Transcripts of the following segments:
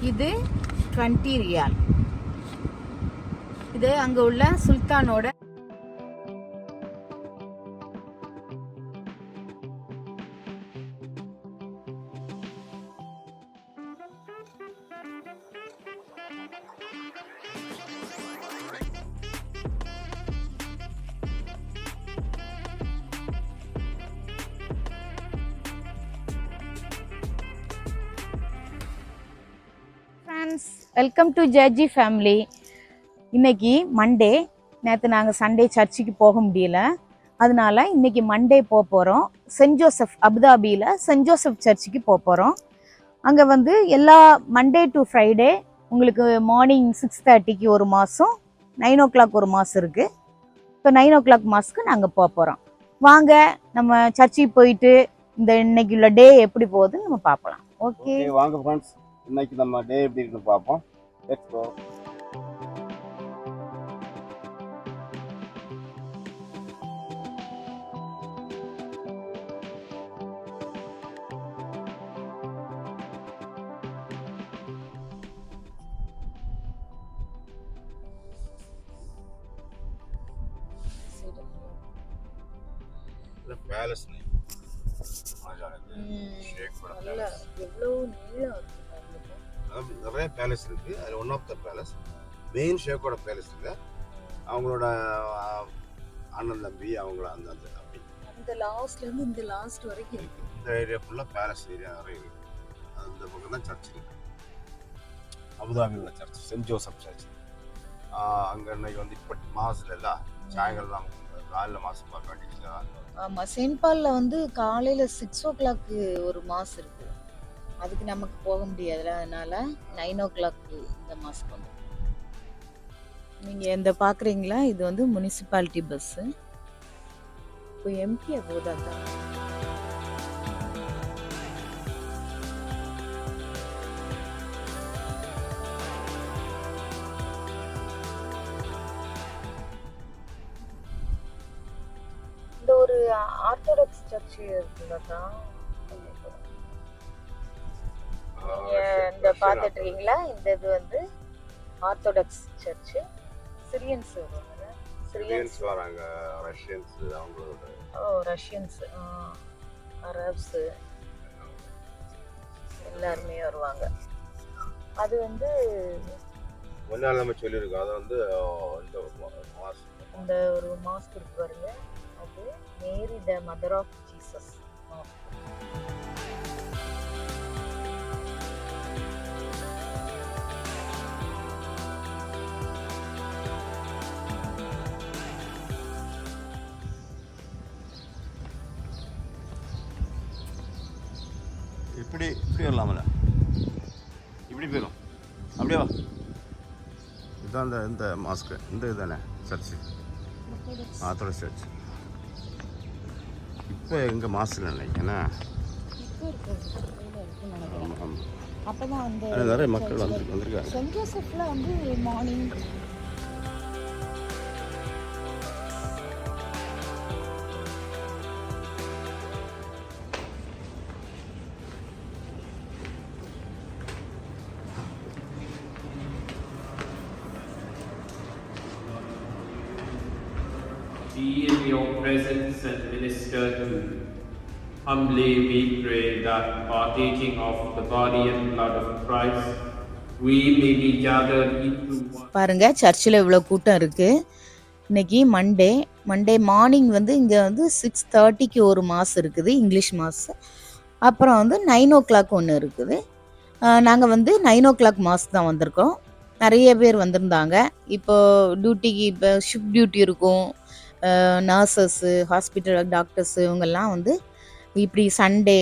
இது டுவெண்ட்டி ரியால். இது அங்க உள்ள சுல்தானோட வெல்கம் டு ஜட்ஜி ஃபேமிலி இன்னைக்கு மண்டே நேற்று நாங்கள் சண்டே சர்ச்சுக்கு போக முடியல. அதனால இன்னைக்கு மண்டே போக போகிறோம் சென்ட் ஜோசப் அபுதாபியில் சென்ட் ஜோசப் சர்ச்சுக்கு போக போகிறோம் அங்கே வந்து எல்லா மண்டே டு ஃப்ரைடே உங்களுக்கு மார்னிங் சிக்ஸ் தேர்ட்டிக்கு ஒரு மாதம் நைன் ஓ கிளாக் ஒரு மாதம் இருக்குது இப்போ நைன் ஓ கிளாக் மாதத்துக்கு நாங்கள் போக போகிறோம் வாங்க நம்ம சர்ச்சுக்கு போயிட்டு இந்த இன்னைக்கு உள்ள டே எப்படி போகுதுன்னு நம்ம பார்க்கலாம். ஓகே ஓகே வாங்க ஃப்ரெண்ட்ஸ் இன்னைக்கு நம்ம டே எப்படி இருக்குன்னு பார்ப்போம். லெட்ஸ் கோ பேலஸ் எவ்வளோ நீளம் அதாவது நிறைய பேலஸ் இருக்கு. அதில் one of the palace main ஷேக்கோட palace இருக்கு அவங்களோட அண்ணன் தம்பி அவங்கள அந்த அந்த அப்படி அந்த லாஸ்ட்ல இருந்து இந்த லாஸ்ட் வரைக்கும் இருக்கு. இந்த ஏரியா ஃபுல்லாக பேலஸ் ஏரியா நிறைய இருக்கு. அந்த பக்கம் தான் சர்ச் இருக்கு. அபுதாபி உள்ள சர்ச் சென்ட் ஜோசப் சர்ச் அங்கே இன்னைக்கு வந்து இப்போ மாசில் இல்லை. சாயங்காலம் தான் காலையில் மாதம் பார்க்க வேண்டியது ஆமா செயின்ட் பால்ல வந்து காலையில சிக்ஸ் ஓ கிளாக்கு ஒரு மாஸ் இருக்கு. அதுக்கு நமக்கு போக முடியாதுல அதனால நைன் ஓ கிளாக் இந்த மாதம் வந்து. நீங்கள் எந்த பார்க்குறீங்களா? இது வந்து முனிசிபாலிட்டி பஸ்ஸு இப்போ எம்டியா போதா தான். இந்த ஒரு ஆர்த்தடாக்ஸ் சர்ச் இருக்குதாக்கா பார்த்துட்டு இருக்கீங்களா? இந்த இது வந்து ஆர்த்தடாக்ஸ் சர்ச் சிரியன்ஸ் வருவாங்க. சிரியன்ஸ் வராங்க. ரஷ்யன்ஸ் அவங்களோட. ஓ ரஷ்யன்ஸ் அரப்ஸ் எல்லாருமே வருவாங்க. அது வந்து முன்னாள் நம்ம சொல்லியிருக்கோம். அதை வந்து இந்த இந்த ஒரு மாஸ்க் இருக்கு பாருங்க. அது Mary the mother of Jesus இப்படி இப்படி வரலாமல. இப்படி போயிடும் அப்படியே வா. இதுதான் இந்த இந்த மாஸ்க்கு இந்த இதுதானே? சர்ச்சு. ஆத்தோட சர்ச் இப்போ எங்கள் மாசில் நினைக்கிறேன்னா நிறைய மக்கள் வந்து வந்திருக்காங்க. சென்ட் ஜோசப்ல வந்து morning your presence and minister to. Humbly we pray that partaking of the body and blood of Christ, we may be gathered into one. பாருங்க சர்ச்சில் இவ்வளோ கூட்டம் இருக்கு. இன்னைக்கு மண்டே மண்டே மார்னிங் வந்து இங்கே வந்து சிக்ஸ் தேர்ட்டிக்கு ஒரு மாஸ் இருக்குது இங்கிலீஷ் மாஸ் அப்புறம் வந்து நைன் ஓ கிளாக் ஒன்று இருக்குது நாங்கள் வந்து நைன் ஓ கிளாக் மாஸ் தான் வந்திருக்கோம். நிறைய பேர் வந்திருந்தாங்க. இப்போ டியூட்டிக்கு இப்போ ஷிஃப்ட் டியூட்டி இருக்கும். நர்சஸ்ஸு ஹாஸ்பிட்டல் டாக்டர்ஸு இவங்கெல்லாம் வந்து இப்படி சண்டே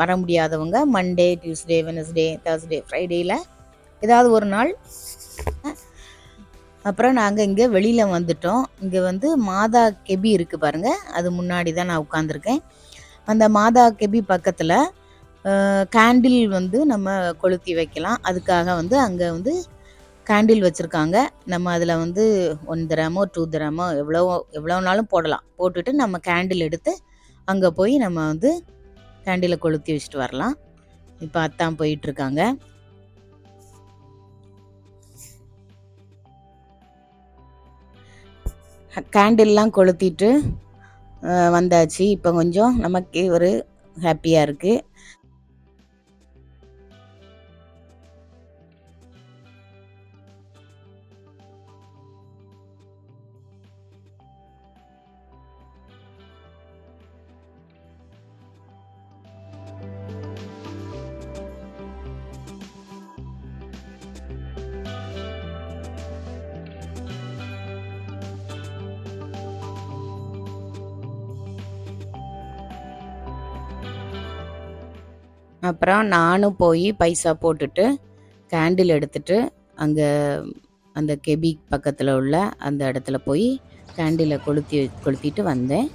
வர முடியாதவங்க மண்டே டியூஸ்டே வெனஸ்டே தேர்ஸ்டே ஃப்ரைடேயில் ஏதாவது ஒரு நாள் அப்புறம் நாங்கள் இங்கே வெளியில் வந்துட்டோம். இங்கே வந்து மாதா கெபி இருக்குது பாருங்கள் அது முன்னாடி தான் நான் உட்காந்துருக்கேன் அந்த மாதா கெபி பக்கத்தில் கேண்டில் வந்து நம்ம கொளுத்தி வைக்கலாம். அதுக்காக வந்து அங்கே வந்து கேண்டில் வச்சுருக்காங்க. நம்ம அதில் வந்து ஒன் திரமோ டூ திரமோ எவ்வளோ எவ்வளோனாலும் போடலாம். போட்டுட்டு நம்ம கேண்டில் எடுத்து அங்கே போய் நம்ம வந்து கேண்டிலை கொளுத்தி வச்சுட்டு வரலாம். இப்போ அத்தான் போயிட்டுருக்காங்க. கேண்டில்லாம் கொளுத்திட்டு வந்தாச்சு. இப்போ கொஞ்சம் நமக்கு ஒரு ஹாப்பியாக இருக்குது அப்புறம் நானும் போய் பைசா போட்டுட்டு கேண்டில் எடுத்துட்டு அங்கே அந்த கெபி பக்கத்தில் உள்ள அந்த இடத்துல போய் கேண்டிலை கொளுத்தி கொளுத்திட்டு வந்தேன்.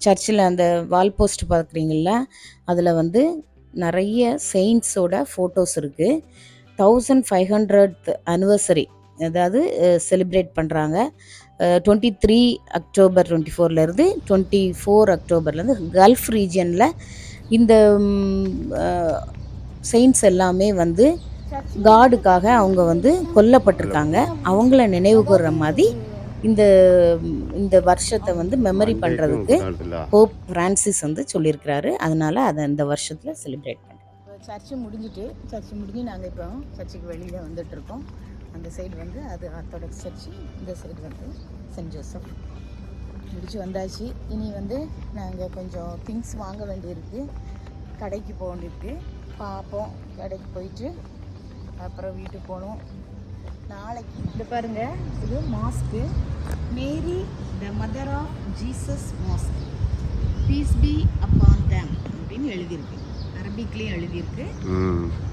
சர்ச்சில் அந்த வால் போஸ்ட் பார்க்குறீங்கள அதில் வந்து நிறைய செயின்ஸோட ஃபோட்டோஸ் இருக்குது தௌசண்ட் ஃபைவ் ஹண்ட்ரட் அனிவர்சரி அதாவது செலிப்ரேட் பண்ணுறாங்க டுவெண்ட்டி த்ரீ அக்டோபர் டுவெண்ட்டி ஃபோர்லேருந்து டுவெண்ட்டி ஃபோர் அக்டோபர்லேருந்து கல்ஃப் ரீஜியனில் இந்த செயின்ஸ் எல்லாமே வந்து காடுக்காக அவங்க வந்து கொல்லப்பட்டிருக்காங்க. அவங்கள நினைவு கூர்ற மாதிரி இந்த இந்த வருஷத்தை வந்து மெமரி பண்ணுறதுக்கு போப் பிரான்சிஸ் வந்து சொல்லியிருக்கிறாரு. அதனால அதை இந்த வருஷத்தில் செலிப்ரேட் பண்ணுறோம் சர்ச்சு முடிஞ்சிட்டு சர்ச்சு முடிஞ்சு நாங்கள் இப்போ சர்ச்சுக்கு வெளியில் வந்துட்டுருக்கோம். அந்த சைடு வந்து அது அத்தோட சர்ச்சு இந்த சைடு வந்து சென்ட் ஜோசப் முடிச்சு வந்தாச்சு. இனி வந்து நாங்கள் கொஞ்சம் திங்ஸ் வாங்க வேண்டியிருக்கு. கடைக்கு போக வேண்டியிருக்கு. பார்ப்போம் கடைக்கு போயிட்டு அப்புறம் வீட்டுக்கு போகணும். நாளைக்கு இது பாருங்கள் இது mosque Mary the mother of Jesus mosque peace be upon them அப்படின்னு எழுதியிருக்கு. அரபிக்லேயும் எழுதியிருக்கு.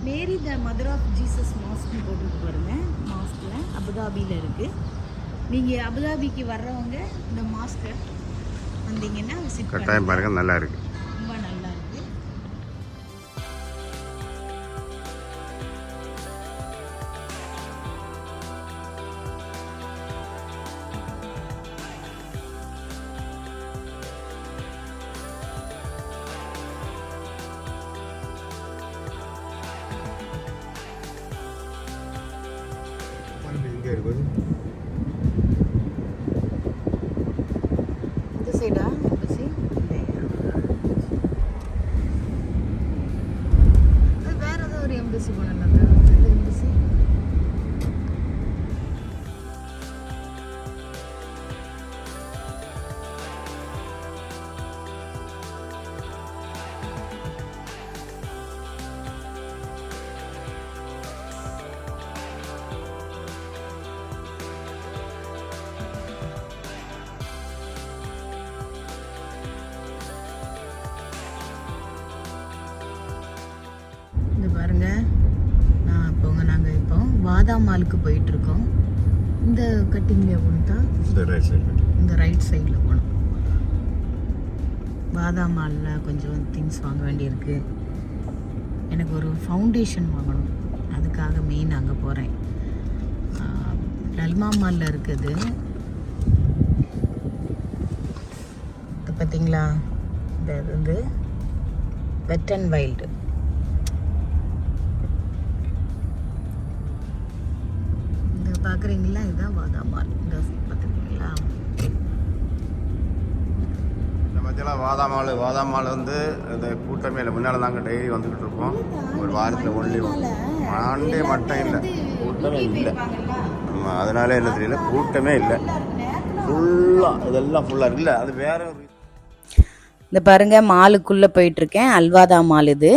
Mary the mother of Jesus மாஸ்க்னு போட்டுருக்கு பாருங்க மாஸ்கில் அபுதாபியில் இருக்குது நீங்கள் அபுதாபிக்கு வர்றவங்க இந்த மாஸ்க்கை வந்தீங்கன்னா விசிட் கட்டாயம் பாருங்க நல்லா இருக்கு. இருக்குது இந்த சைடா இப்போ வாதாம் மாலுக்கு போயிட்டு இருக்கோம் இந்த கட்டிங்ல போனதா? இந்த ரைட் சைடு இந்த ரைட் சைடில் போகணும் பாதாம் மாலில் கொஞ்சம் திங்ஸ் வாங்க வேண்டியிருக்கு. எனக்கு ஒரு ஃபவுண்டேஷன் வாங்கணும். அதுக்காக மெயின் அங்கே போகிறேன் டல்மா மாலில் இருக்குது. பார்த்தீங்களா இந்த இது வந்து வெட் அண்ட் வைல்டு. பார்க்குறீங்களா இதுதான் பாதாம் மால் இந்த பார்த்துருக்கீங்களா இந்த மத்தியெல்லாம் வாதாமால் வாதாமால் வந்து இந்த கூட்டமே இல்லை முன்னால் நாங்கள் டெய்லி வந்துக்கிட்டு இருப்போம் ஒரு வாரத்தில் ஒன்லி மண்டே மட்டும் இல்லை. கூட்டமே இல்லை. ஆமாம் அதனால என்ன தெரியல? கூட்டமே இல்லை. ஃபுல்லாக இதெல்லாம் ஃபுல்லாக இல்லை. அது வேற ஒரு இந்த பாருங்க மாலுக்குள்ளே போயிட்டுருக்கேன். அல்வாதா மால் இது.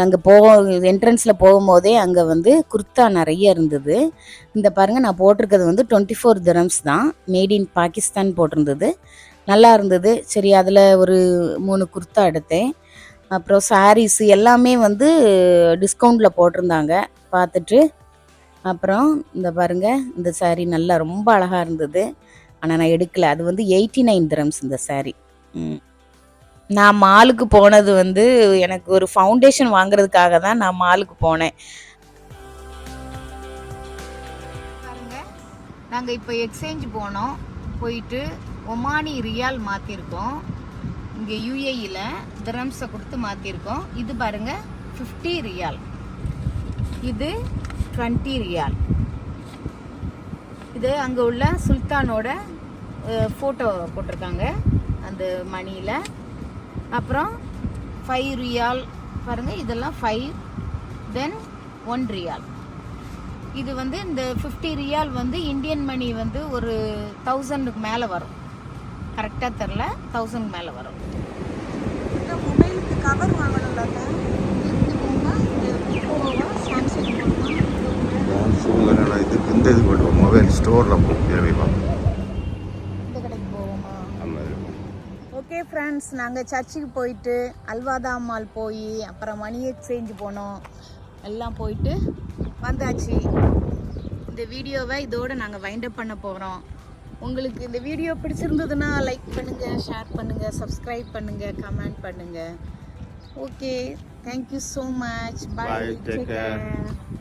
அங்கே போக என்ட்ரன்ஸில் போகும்போதே அங்கே வந்து குர்தா நிறைய இருந்தது. இந்த பாருங்க நான் போட்டிருக்கிறது வந்து டுவெண்ட்டி ஃபோர் திரம்ஸ் தான். மேட் இன் பாகிஸ்தான் போட்டிருந்தது. நல்லா இருந்தது. சரி அதில் ஒரு மூணு குர்தா எடுத்தேன். அப்புறம் சாரீஸ் எல்லாமே வந்து டிஸ்கவுண்டில் போட்டிருந்தாங்க. பார்த்துட்டு அப்புறம் இந்த பாருங்க இந்த சாரீ நல்லா ரொம்ப அழகாக இருந்தது. ஆனால் நான் எடுக்கல. அது வந்து எயிட்டி நைன் திரம்ஸ் இந்த சாரீ ம். நான் மாலுக்கு போனது வந்து எனக்கு ஒரு ஃபவுண்டேஷன் வாங்குறதுக்காக தான் நான் மாலுக்கு போனேன். நாங்கள் இப்போ எக்ஸ்சேஞ்ச் போனோம். போயிட்டு ஒமானி ரியால் மாற்றிருக்கோம் இங்கே யூஏஇயில் திரம்ஸை கொடுத்து மாற்றிருக்கோம் இது பாருங்க ஃபிஃப்டி ரியால். இது டுவெண்ட்டி ரியால். இது அங்கே உள்ள சுல்தானோட ஃபோட்டோ போட்டிருக்காங்க. அந்த மணியில். அப்புறம் ஃபைவ் ரியால் பாருங்கள் இதெல்லாம் ஃபைவ் தென் ஒன் ரியால் இது வந்து இந்த ஃபிஃப்டி ரியால் வந்து இந்தியன் மணி வந்து ஒரு தௌசண்டுக்கு மேலே வரும். கரெக்டாக தெரில? தௌசண்ட் மேலே வரும் இந்த மொபைலுக்கு கவர் வாங்கணும்ல சாம்சங் ஃபோனில் இதுக்கு இந்த இது போய்டுவோம் மொபைல் ஸ்டோரில் போய் பார்ப்போம் இந்த கடைக்கு போவோமா அந்த மாதிரி ஓகே ஃப்ரெண்ட்ஸ் நாங்கள் சர்ச்சுக்கு போயிட்டு அல்வாதா மால் போய் அப்புறம் மணி எக்ஸ்சேஞ்ச் போனோம். எல்லாம் போயிட்டு வந்தாச்சு. இந்த வீடியோவை இதோட நாங்கள் வைண்ட் அப் பண்ண போகிறோம் உங்களுக்கு இந்த வீடியோ பிடிச்சிருந்ததுன்னா லைக் பண்ணுங்கள் ஷேர் பண்ணுங்கள் சப்ஸ்கிரைப் பண்ணுங்கள் கமெண்ட் பண்ணுங்கள் okay thank you so much Bye, bye take care. Care